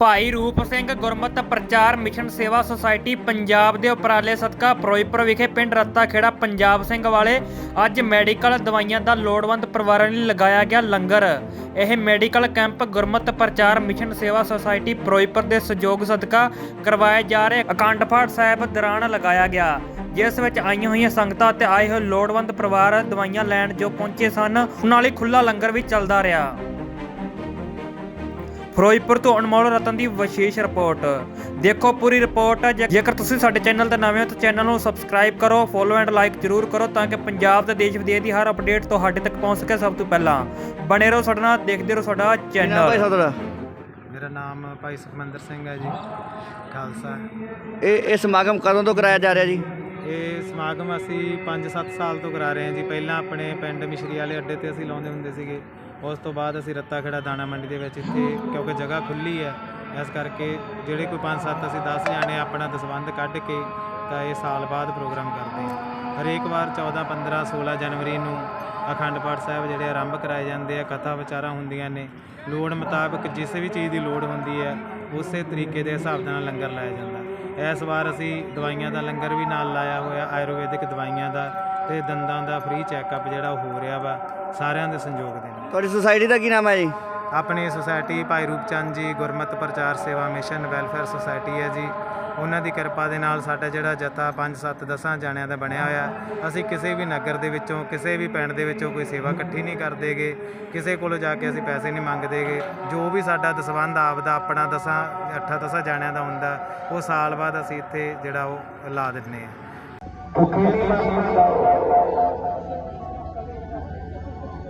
ਭਾਈ ਰੂਪ ਸਿੰਘ ਗੁਰਮਤਿ ਪ੍ਰਚਾਰ ਮਿਸ਼ਨ ਸੇਵਾ ਸੁਸਾਇਟੀ ਪੰਜਾਬ ਦੇ ਉਪਰਾਲੇ ਸਦਕਾ ਫਿਰੋਜ਼ਪੁਰ ਵਿਖੇ ਪਿੰਡ ਰੱਤਾ ਖੇੜਾ ਪੰਜਾਬ ਸਿੰਘ ਵਾਲੇ ਅੱਜ ਮੈਡੀਕਲ ਦਵਾਈਆਂ ਦਾ ਲੋੜਵੰਦ ਪਰਿਵਾਰਾਂ ਲਈ ਲਗਾਇਆ ਗਿਆ ਲੰਗਰ। ਇਹ ਮੈਡੀਕਲ ਕੈਂਪ ਗੁਰਮਤਿ ਪ੍ਰਚਾਰ ਮਿਸ਼ਨ ਸੇਵਾ ਸੁਸਾਇਟੀ ਫਿਰੋਜ਼ਪੁਰ ਦੇ ਸਹਿਯੋਗ ਸਦਕਾ ਕਰਵਾਏ ਜਾ ਰਹੇ। ਅਖੰਡ ਪਾਠ ਸਾਹਿਬ ਦੌਰਾਨ ਲਗਾਇਆ ਗਿਆ। ਜਿਸ ਵਿੱਚ ਆਈਆਂ ਹੋਈਆਂ ਸੰਗਤਾਂ ਤੇ ਆਏ ਹੋਏ ਲੋੜਵੰਦ ਪਰਿਵਾਰ ਦਵਾਈਆਂ ਲੈਣ ਜੋ ਪਹੁੰਚੇ ਸਨ, ਉਹਨਾਂ ਲਈ ਖੁੱਲਾ ਲੰਗਰ ਵੀ ਚੱਲਦਾ ਰਿਹਾ। ਫਿਰੋਜ਼ਪੁਰ ਤੋਂ ਅਨਮੋਲ ਰਤਨ ਦੀ ਵਿਸ਼ੇਸ਼ ਰਿਪੋਰਟ। ਦੇਖੋ ਪੂਰੀ ਰਿਪੋਰਟ। ਜੇ- ਜੇਕਰ ਤੁਸੀਂ ਸਾਡੇ ਚੈਨਲ ਤੇ ਨਵੇਂ ਹੋ ਤਾਂ ਚੈਨਲ ਨੂੰ ਸਬਸਕ੍ਰਾਈਬ ਕਰੋ ਫੋਲੋ ਐਂਡ ਲਾਈਕ ਜਰੂਰ ਕਰੋ ਤਾਂ ਕਿ ਪੰਜਾਬ ਤੇ ਦੇਸ਼ ਵਿਦੇਸ਼ ਦੀ ਹਰ ਅਪਡੇਟ ਤੁਹਾਡੇ ਤੱਕ ਪਹੁੰਚ ਸਕੇ ਸਭ ਤੋਂ ਪਹਿਲਾਂ। ਬਣੇ ਰਹੋ ਸਾਡੇ ਨਾਲ ਦੇਖਦੇ ਰਹੋ ਸਾਡਾ ਭਾਈ ਚੈਨਲ ਮੇਰਾ ਨਾਮ ਭਾਈ ਸੁਖਮੰਦਰ ਸਿੰਘ ਹੈ ਜੀ ਖਾਲਸਾ। ਇਹ ਇਹ ਸਮਾਗਮ ਕਦੋਂ ਤੋਂ ਕਰਾਇਆ ਜਾ ਰਿਹਾ ਜੀ? ਇਹ ਸਮਾਗਮ ਅਸੀਂ 5-7 ਸਾਲ ਤੋਂ ਕਰਾ ਰਹੇ ਹਾਂ ਜੀ। ਪਹਿਲਾਂ ਆਪਣੇ ਪਿੰਡ ਮਿਸ਼ਰੀ ਵਾਲੇ ਅੱਡੇ ਤੇ ਅਸੀਂ ਲਾਉਂਦੇ ਹੁੰਦੇ ਸੀਗੇ। ਉਸ ਤੋਂ ਬਾਅਦ ਅਸੀਂ ਰੱਤਾ ਖੇੜਾ ਦਾਣਾ ਮੰਡੀ ਦੇ ਵਿੱਚ ਇੱਥੇ, ਕਿਉਂਕਿ ਜਗ੍ਹਾ ਖੁੱਲੀ ਹੈ, ਇਸ ਕਰਕੇ ਜਿਹੜੇ ਕੋਈ 5-7 ਅਸੀਂ 10 ਜਾਣੇ ਆਪਣਾ ਦਸਵੰਧ ਕੱਢ ਕੇ ਤਾਂ ਇਹ ਸਾਲ ਬਾਅਦ ਪ੍ਰੋਗਰਾਮ ਕਰਦੇ ਹਾਂ। ਹਰੇਕ ਵਾਰ 14 15 16 ਜਨਵਰੀ ਨੂੰ ਅਖੰਡ ਪਾਠ ਸਾਹਿਬ ਜਿਹੜੇ ਆਰੰਭ ਕਰਾਏ ਜਾਂਦੇ ਆ, ਕਥਾ ਵਿਚਾਰਾਂ ਹੁੰਦੀਆਂ ਨੇ। ਲੋੜ ਮੁਤਾਬਕ ਜਿਸ ਵੀ ਚੀਜ਼ ਦੀ ਲੋੜ ਹੁੰਦੀ ਹੈ, ਉਸੇ ਤਰੀਕੇ ਦੇ ਹਿਸਾਬ ਦੇ ਨਾਲ ਲੰਗਰ ਲਾਇਆ ਜਾਂਦਾ। ਇਸ ਵਾਰ ਅਸੀਂ ਦਵਾਈਆਂ ਦਾ ਲੰਗਰ ਵੀ ਨਾਲ ਲਾਇਆ ਹੋਇਆ, ਆਯੁਰਵੈਦਿਕ ਦਵਾਈਆਂ ਦਾ ਤੇ ਦੰਦਾਂ ਦਾ ਫ੍ਰੀ ਚੈੱਕਅਪ ਜਿਹੜਾ ਉਹ ਹੋ ਰਿਹਾ ਵਾ ਸਾਰਿਆਂ ਦੇ ਸੰਯੋਗ ਦੇ ਨਾਲ। ਤੁਹਾਡੀ ਸੁਸਾਇਟੀ ਦਾ ਕੀ ਨਾਮ ਹੈ ਜੀ? ਆਪਣੀ ਸੁਸਾਇਟੀ ਭਾਈ ਰੂਪਚੰਦ ਜੀ ਗੁਰਮਤਿ ਪ੍ਰਚਾਰ ਸੇਵਾ ਮਿਸ਼ਨ ਵੈਲਫੇਅਰ ਸੁਸਾਇਟੀ ਹੈ ਜੀ। ਉਹਨਾਂ ਦੀ ਕਿਰਪਾ ਦੇ ਨਾਲ ਸਾਡਾ ਜਿਹੜਾ ਜਥਾ 5 7 10 ਜਾਣਿਆਂ ਦਾ ਬਣਿਆ ਹੋਇਆ। ਅਸੀਂ ਕਿਸੇ ਵੀ ਨਗਰ ਦੇ ਵਿੱਚੋਂ ਕਿਸੇ ਵੀ ਪਿੰਡ ਦੇ ਵਿੱਚੋਂ ਕੋਈ ਸੇਵਾ ਇਕੱਠੀ ਨਹੀਂ ਕਰਦੇਗੇ। ਕਿਸੇ ਕੋਲੋਂ ਜਾ ਕੇ ਅਸੀਂ ਪੈਸੇ ਨਹੀਂ ਮੰਗਦੇਗੇ। ਜੋ ਵੀ ਸਾਡਾ ਦਸਵੰਧ ਆਪਦਾ ਆਪਣਾ ਦਸਾਂ ਅੱਠਾਂ ਦਸਾਂ ਜਾਣਿਆਂ ਦਾ ਹੁੰਦਾ ਉਹ ਸਾਲ ਬਾਅਦ ਅਸੀਂ ਇੱਥੇ ਜਿਹੜਾ ਉਹ ਲਾ ਦਿੰਦੇ ਹਾਂ। تو کيلي مان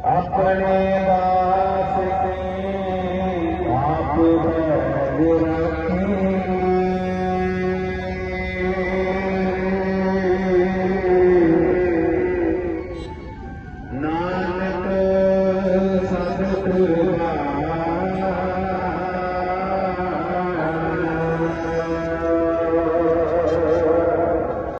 आप रखी